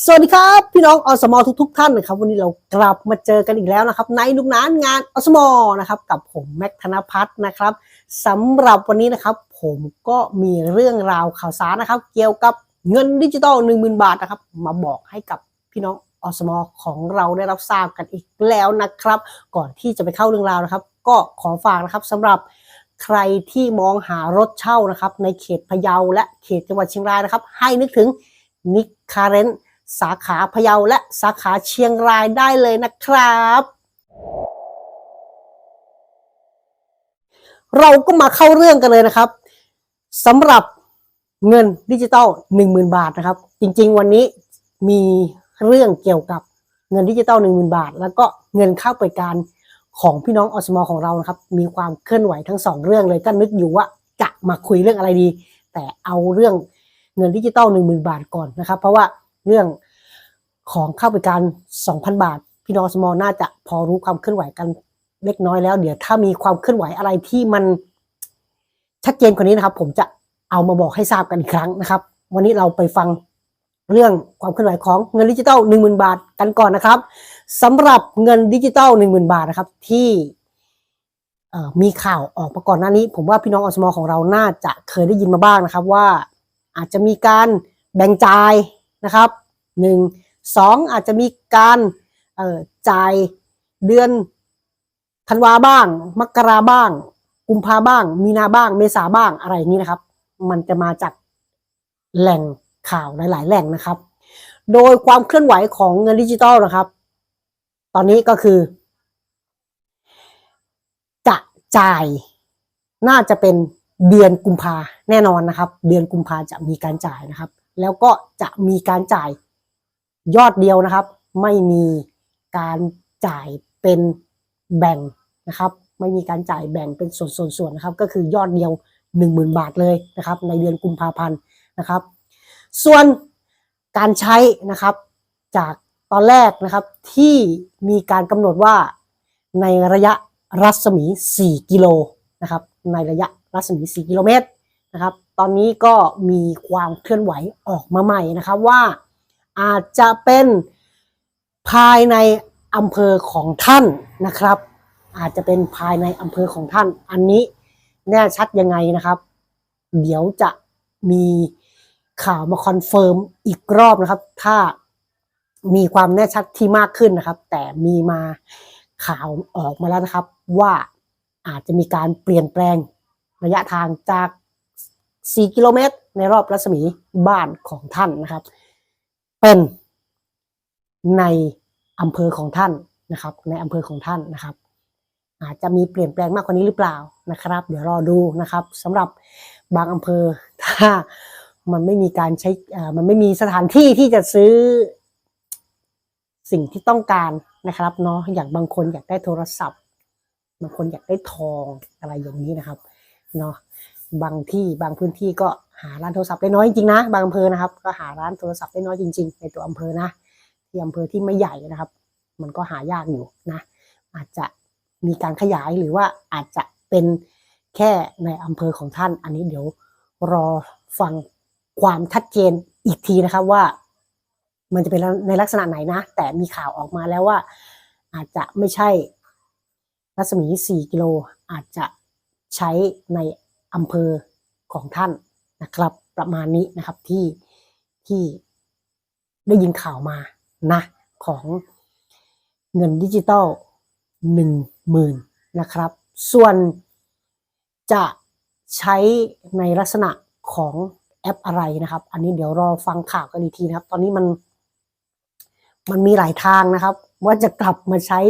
สวัสดีครับพี่น้องอสมอทุก ๆ ท่านนะครับ วันนี้เรากลับมาเจอกันอีกแล้วนะครับ ในนุกนานงานอสมอนะครับ กับผมแม็กธนพัฒน์นะครับสำหรับวันนี้นะครับ ผมก็มีเรื่องราวข่าวสารนะครับ เกี่ยวกับเงินดิจิตอล1 0,000 บาทนะครับ มาบอกให้กับพี่น้องอสมอของเราได้รับทราบกันอีกแล้วนะครับ ก่อนที่จะไปเข้าเรื่องราวนะครับ ก็ขอฝากนะครับสำหรับใครที่มองหารถเช่านะครับ ในเขตพะเยาและเขตจังหวัดเชียงรายนะครับ ให้นึกถึงนิคคาเรน สาขาพะเยาและสาขาเชียงรายได้เลยนะครับ เราก็มาเข้าเรื่องกันเลยนะครับสำหรับเงินดิจิตอล10,000 บาทนะครับ จริงๆ วันนี้มีเรื่องเกี่ยวกับเงินดิจิตอล10,000 บาท แล้วก็เงินเข้าไปการของพี่น้องอสมอของเรานะครับ มีความเคลื่อนไหวทั้งสองเรื่องเลยก็นึกอยู่ว่าจะมาคุยเรื่องอะไรดี แต่เอาเรื่องเงินดิจิตอล10,000 บาทก่อนนะครับ เพราะว่า เรื่องของเข้าไปการ 2,000 บาท พี่น้องสมอน่าจะพอรู้ความเคลื่อนไหวกันเล็กน้อยแล้ว เดี๋ยวถ้ามีความเคลื่อนไหวอะไรที่มันชัดเจนกว่านี้นะครับ ผมจะเอามาบอกให้ทราบกันอีกครั้งนะครับ วันนี้เราไปฟังเรื่องความเคลื่อนไหวของเงินดิจิตอล10,000 บาทกันก่อนนะครับสำหรับเงินดิจิตอล10,000 บาทนะครับ ที่มีข่าวออกมาก่อนหน้านี้ ผมว่าพี่น้องอสมอของเราน่าจะเคยได้ยินมาบ้างนะครับ ว่าอาจจะมีการแบ่งจ่าย นะครับหนึ่งสองอาจจะมีการเอ่อจ่ายเดือนธันวาบ้าง มกราบ้าง กุมภาบ้าง มีนาบ้าง เมษาบ้างอะไรอย่างนี้นะครับ มันจะมาจากแหล่งข่าวหลาย ๆ แหล่งนะครับ โดยความเคลื่อนไหวของเงินดิจิตอลนะครับ ตอนนี้ก็คือ จะจ่ายน่าจะเป็นเดือนกุมภาแน่นอนนะครับ เดือนกุมภาจะมีการจ่ายนะครับ แล้วก็จะมีการจ่ายยอดเดียวนะครับ ไม่มีการจ่ายเป็นแบ่งนะครับ ไม่มีการจ่ายแบ่งเป็นส่วนๆๆนะครับ ก็คือยอดเดียว 10,000 บาทเลยนะครับ ในเดือนกุมภาพันธ์นะครับ ส่วนการใช้นะครับจากตอนแรกนะครับที่มีการกำหนดว่าในระยะรัศมี 4 กิโลนะครับ ในระยะรัศมี 4 กิโลเมตรนะครับ ตอนนี้ก็มีความเคลื่อนไหวออกมาใหม่นะครับว่าอาจจะเป็นภายในอำเภอของท่านนะครับ อาจจะเป็นภายในอำเภอของท่าน อันนี้แน่ชัดยังไงนะครับ เดี๋ยวจะมีข่าวมาคอนเฟิร์มอีกรอบนะครับ ถ้ามีความแน่ชัดที่มากขึ้นนะครับ แต่มีมาข่าวออกมาแล้วนะครับ ว่าอาจจะมีการเปลี่ยนแปลงระยะทางจาก 4 กิโลเมตร ในรอบรัศมีบ้านของท่านนะครับ เป็นในอำเภอของท่านนะครับ ในอำเภอของท่านนะครับ อาจจะมีเปลี่ยนแปลงมากกว่านี้หรือเปล่านะครับ เดี๋ยวรอดูนะครับสำหรับบางอำเภอถ้ามันไม่มีการใช้อ่ามันไม่มีสถานที่ที่จะซื้อสิ่งที่ต้องการนะครับเนาะอย่างบางคนอยากได้โทรศัพท์บางคนอยากได้ทองอะไรอย่างนี้นะครับเนาะ บางที่บางพื้นที่ก็หาร้านโทรศัพท์ได้น้อยจริงนะ บางอำเภอนะครับ ก็หาร้านโทรศัพท์ได้น้อยจริง ๆ ในตัวอำเภอนะที่อำเภอที่ไม่ใหญ่นะครับ มันก็หายากอยู่นะ อาจจะมีการขยายหรือว่าอาจจะเป็นแค่ในอำเภอของท่าน อันนี้เดี๋ยวรอฟังความชัดเจนอีกทีนะครับว่า มันจะเป็นในลักษณะไหนนะ แต่มีข่าวออกมาแล้วว่า อาจจะไม่ใช่รัศมี 4 กิโล อาจจะใช้ใน อำเภอของท่านนะครับ ประมาณนี้นะครับที่ที่ได้ยินข่าวมานะของเงินดิจิตอลหนึ่งหมื่นนะครับ ส่วนจะใช้ในลักษณะของแอปอะไรนะครับ อันนี้เดี๋ยวรอฟังข่าวกันอีกทีนะครับ ตอนนี้มัน มันมีหลายทางนะครับ ว่าจะกลับมาใช้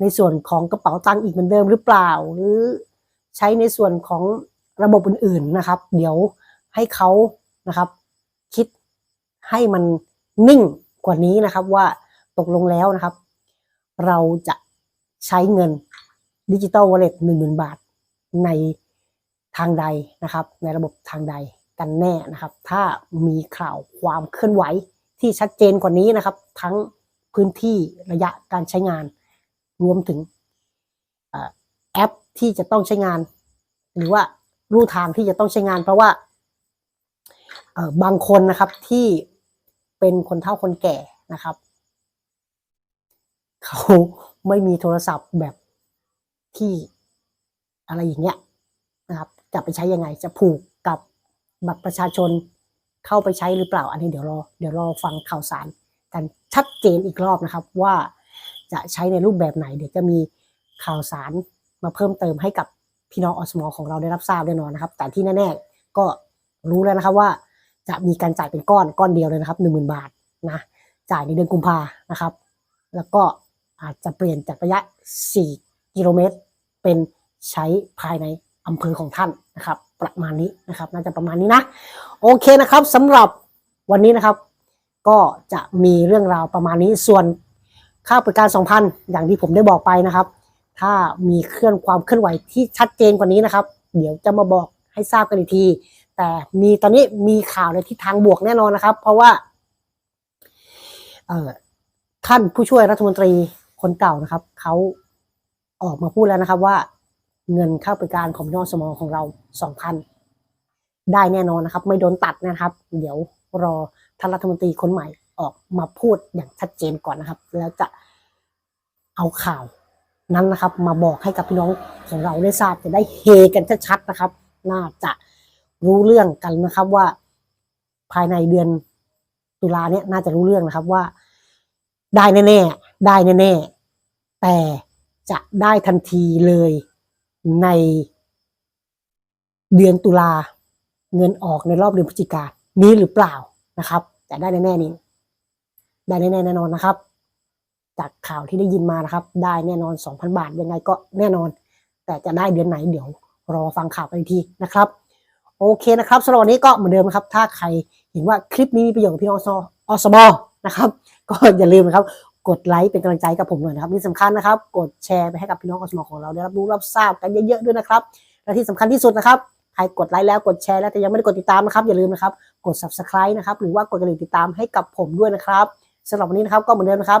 ในส่วนของกระเป๋าตังค์อีกเหมือนเดิมหรือเปล่า หรือใช้ในส่วนของ ระบบอื่นๆนะครับ เดี๋ยวให้เขานะครับ คิดให้มันนิ่งกว่านี้นะครับว่าตกลงแล้วนะครับ เราจะใช้เงินดิจิตอลวอลเล็ตหนึ่งหมื่นบาทในทางใดนะครับ ในระบบทางใดกันแน่นะครับ ถ้ามีข่าวความเคลื่อนไหวที่ชัดเจนกว่านี้นะครับ ทั้งพื้นที่ระยะการใช้งาน รวมถึงอแอปที่จะต้องใช้งาน หรือว่า รูทางที่จะต้องใช้งาน เพราะว่าเออบางคนนะครับที่เป็นคนเฒ่าคนแก่นะครับ เขาไม่มีโทรศัพท์แบบที่อะไรอย่างเงี้ยนะครับ จะไปใช้ยังไงจะผูกกับบัตรประชาชนเข้าไปใช้หรือเปล่า อันนี้เดี๋ยวรอเดี๋ยวรอฟังข่าวสารกันชัดเจนอีกรอบนะครับว่าจะใช้ในรูปแบบไหน เดี๋ยวจะมีข่าวสารมาเพิ่มเติมให้กับ พี่น้องอสมอของเราได้รับทราบแน่นอนนะครับ แต่ที่แน่ๆก็รู้แล้วนะครับว่าจะมีการจ่ายเป็นก้อนก้อนเดียวเลยนะครับหนึ่งหมื่นบาทนะจ่ายในเดือนกุมภานะครับ แล้วก็อาจจะเปลี่ยนจากระยะ 4 กิโลเมตร เป็นใช้ภายในอำเภอของท่านนะครับ ประมาณนี้นะครับ น่าจะประมาณนี้นะ โอเคนะครับสำหรับวันนี้นะครับ ก็จะมีเรื่องราวประมาณนี้ส่วนค่าบริการ 2,000 อย่างที่ผมได้บอกไปนะครับ ถ้ามีเคลื่อนความเคลื่อนไหวที่ชัดเจนกว่านี้นะครับ เดี๋ยวจะมาบอกให้ทราบกันอีกที แต่มีตอนนี้มีข่าวในทิศทางบวกแน่นอนนะครับ เพราะว่าท่านผู้ช่วยรัฐมนตรีคนเก่านะครับเขาออกมาพูดแล้วนะครับว่าเงินค่าบริการของนอสมอของเราสองพันได้แน่นอนนะครับ ไม่โดนตัดนะครับ เดี๋ยวรอท่านรัฐมนตรีคนใหม่ออกมาพูดอย่างชัดเจนก่อนนะครับ แล้วจะเอาข่าว นั้นนะครับ มาบอกให้กับพี่น้องของเราได้ทราบจะได้เฮกันชัดๆนะครับ น่าจะรู้เรื่องกันนะครับว่าภายในเดือนตุลาเนี่ยน่าจะรู้เรื่องนะครับว่า ได้แน่ๆได้แน่ๆแต่จะได้ทันทีเลยในเดือนตุลาเงินออกในรอบเดือนพฤศจิกานี้หรือเปล่านะครับจะได้แน่ๆนี้ได้แน่ๆแน่นอนนะครับ จากข่าวที่ได้ยินมานะครับ ได้แน่นอน 2,000 บาทยังไงก็แน่นอน แต่จะได้เดือนไหนเดี๋ยวรอฟังข่าวกันอีกทีนะครับ โอเคนะครับสำหรับวันนี้ก็เหมือนเดิมครับ ถ้าใครเห็นว่าคลิปนี้มีประโยชน์กับพี่น้องอสมอนะครับ ก็อย่าลืมนะครับ กดไลค์เป็นกำลังใจกับผมหน่อยนะครับที่สำคัญนะครับ กดแชร์ไปให้กับพี่น้องอสมอของเราได้รับรู้รับทราบกันเยอะๆด้วยนะครับและที่สำคัญที่สุดนะครับใครกดไลค์แล้วกดแชร์แล้วแต่ยังไม่ได้กดติดตามนะครับอย่าลืมนะครับ กด subscribe นะครับหรือว่ากดกระดิ่งติดตามให้กับผมด้วยนะครับสำหรับวันนี้นะครับก็เหมือนเดิมนะครับ